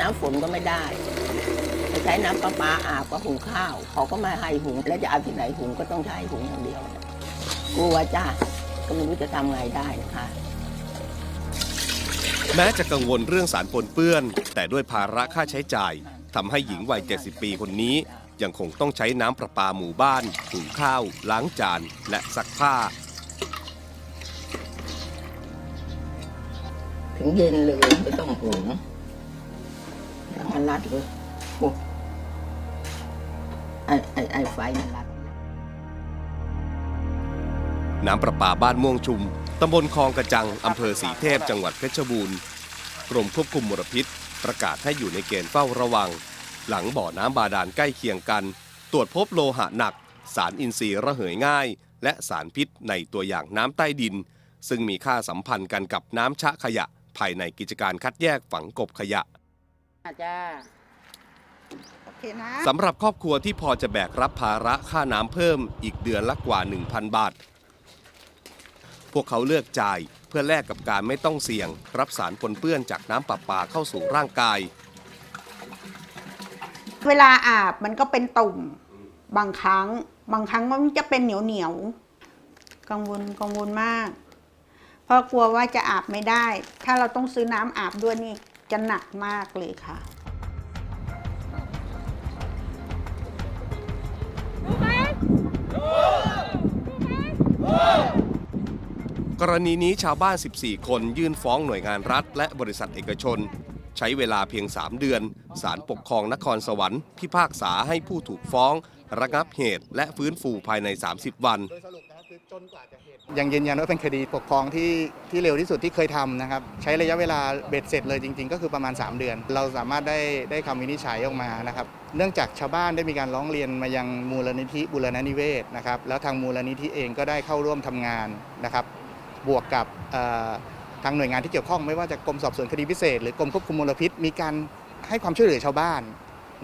น้ำฝนก็ไม่ได้จะใช้น้ำประปาอาบก็หุงข้าว เขาก็ไม่ให้หุง แล้วจะเอาที่ไหนหุงก็ต้องใช้หุงอย่างเดียวเนี่ยกลัวจ้าก็ไม่รู้จะทำไงได้นะคะแม้จะกังวลเรื่องสารปนเปื้อน แต่ด้วยภาระค่าใช้จ่ายทำให้หญิงวัย 70 ปีคนนี้ ยังคงต้องใช้น้ำประปาหมู่บ้านหุงข้าว ล้างจาน และซักผ้า ถึงเย็นเลยไม่ต้องหุงแล้ว มันรัดเลยโอ้ไอไอไอไฟมันรัด น้ำประปาบ้านม่วงชุม ตำบลคลองกระจัง อำเภอสีเทพ จังหวัดเพชรบูรณ์ กรมควบคุมมลพิษ ประกาศให้อยู่ในเกณฑ์เฝ้าระวัง หลังบ่อน้ำบาดาลใกล้เคียงกัน ตรวจพบโลหะหนัก สารอินทรีย์ระเหยง่าย และสารพิษในตัวอย่างน้ำใต้ดิน ซึ่งมีค่าสัมพันธ์กันกับน้ำชะขยะภายในกิจการคัดแยกฝังกบขยะ จ้าโอเคนะสำหรับครอบครัวที่พอจะแบกรับภาระค่าน้ำเพิ่มอีกเดือนละกว่า 1,000 บาท พวกเขาเลือกจ่ายเพื่อแลกกับการไม่ต้องเสี่ยง รับสารปนเปื้อนจากน้ำประปาเข้าสู่ร่างกาย เวลาอาบมันก็เป็นตุ่มบางครั้ง บางครั้งมันจะเป็นเหนียวเหนียวๆกังวลกังวลมาก เพราะกลัวว่าจะอาบไม่ได้ ถ้าเราต้องซื้อน้ำอาบด้วยนี่ จะหนักมากเลยค่ะ กรณีนี้ชาวบ้าน 14 คนยื่นฟ้องหน่วยงานรัฐ และบริษัทเอกชน ใช้เวลาเพียง 3 เดือน ศาลปกครองนครสวรรค์พิพากษาให้ผู้ถูกฟ้อง ระงับเหตุและฟื้นฟูภายใน 30 วัน ยังยืนยันว่าเป็นคดีปกครองที่ที่เร็วที่สุดที่เคยทำนะครับ ใช้ระยะเวลาเบ็ดเสร็จเลยจริง ๆ ก็คือประมาณ 3 เดือน เราสามารถได้ได้คำวินิจฉัยออกมานะครับ เนื่องจากชาวบ้านได้มีการร้องเรียนมายังมูลนิธิบุรณนิเวศนะครับ แล้วทางมูลนิธิเองก็ได้เข้าร่วมทำงานนะครับ บวกกับ ทางหน่วยงานที่เกี่ยวข้องไม่ว่าจะกรมสอบสวนคดีพิเศษหรือกรมควบคุมมลพิษ มีการให้ความช่วยเหลือชาวบ้าน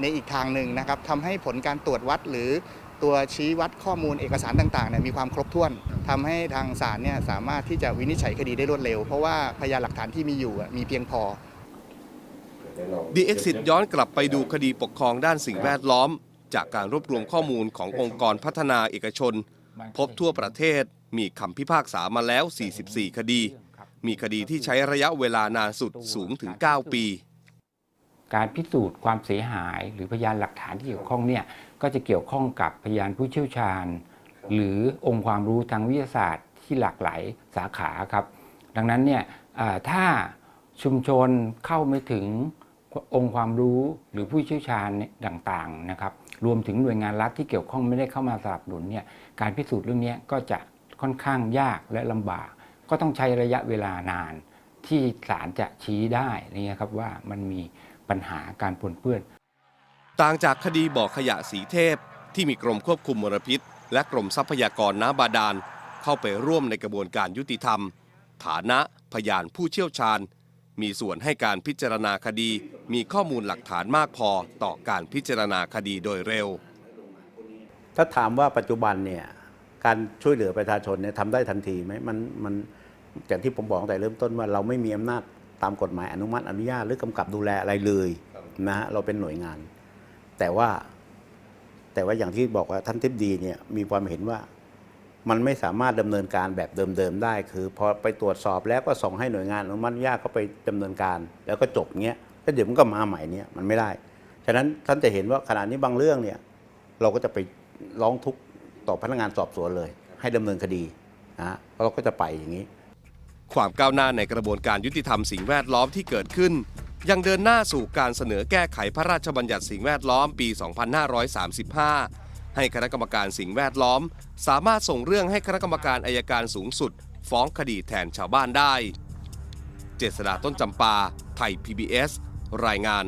ในอีกทางหนึ่งนะครับทำให้ผลการตรวจวัดหรือตัวชี้วัดข้อมูลเอกสารต่างๆเนี่ยมีความครบถ้วนทำให้ทางศาลเนี่ยสามารถที่จะวินิจฉัยคดีได้รวดเร็ว เพราะว่าพยานหลักฐานที่มีอยู่มีเพียงพอดีเอ็กซิย้อนกลับไปดูคดีปกครองด้านสิ่งแวดล้อม จากการรวบรวมข้อมูลขององค์กรพัฒนาเอกชน พบทั่วประเทศมีคำพิพากษามาแล้ว 44 คดี มีคดีที่ใช้ระยะเวลานานสุดสูงถึง 9 ปี การพิสูจน์ความเสียหายหรือพยานหลักฐานที่เกี่ยวข้องเนี่ยก็จะเกี่ยวข้องกับพยานผู้เชี่ยวชาญ หรือองค์ความรู้ทางวิทยาศาสตร์ที่หลากหลายสาขาครับ ดังนั้นเนี่ยถ้าชุมชนเข้าไม่ถึงองค์ความรู้หรือผู้เชี่ยวชาญต่างๆนะครับ รวมถึงหน่วยงานรัฐที่เกี่ยวข้องไม่ได้เข้ามาสนับสนุนเนี่ยการพิสูจน์เรื่องนี้ก็จะค่อนข้างยากและลำบาก ก็ต้องใช้ระยะเวลานานที่ศาลจะชี้ได้นี่ครับว่ามันมีปัญหาการปนเปื้อน ต่างจากคดีบ่อขยะสีเทพ ที่มีกรมควบคุมมลพิษ และกรมทรัพยากรน้ำบาดาล เข้าไปร่วมในกระบวนการยุติธรรม ฐานะพยานผู้เชี่ยวชาญ มีส่วนให้การพิจารณาคดี มีข้อมูลหลักฐานมากพอต่อการพิจารณาคดีโดยเร็ว ถ้าถามว่าปัจจุบันเนี่ย การช่วยเหลือประชาชนเนี่ยทำได้ทันทีไหมมันมันอย่างที่ผมบอกตั้งแต่เริ่มต้นว่าเราไม่มีอำนาจตามกฎหมายอนุมัติอนุญาตหรือกำกับดูแลอะไรเลยนะฮะเราเป็นหน่วยงาน แต่ว่า แต่ว่าอย่างที่บอกว่าท่านทิบดีเนี่ยมีความเห็นว่ามันไม่สามารถดำเนินการแบบเดิมๆได้ คือพอไปตรวจสอบแล้วก็ส่งให้หน่วยงานอนุมัติอนุญาตก็ไปดำเนินการ แล้วก็จบเงี้ยแล้วเดี๋ยวมันก็มาใหม่เนี่ยมันไม่ได้ ฉะนั้นท่านจะเห็นว่าขณะนี้บางเรื่องเนี่ย เราก็จะไปร้องทุกข์ ต่อพนักงานสอบสวนเลย ให้ดำเนินคดีนะฮะเราก็จะไปอย่างนี้ ความก้าวหน้าในกระบวนการยุติธรรมสิ่งแวดล้อมที่เกิดขึ้น ยังเดินหน้าสู่การเสนอแก้ไขพระราชบัญญัติสิ่งแวดล้อมปี 2535 ให้คณะกรรมการสิ่งแวดล้อม สามารถส่งเรื่องให้คณะกรรมการอายการสูงสุด ฟ้องคดีแทนชาวบ้านได้ เจษดาต้นจำปา ไทย PBS รายงาน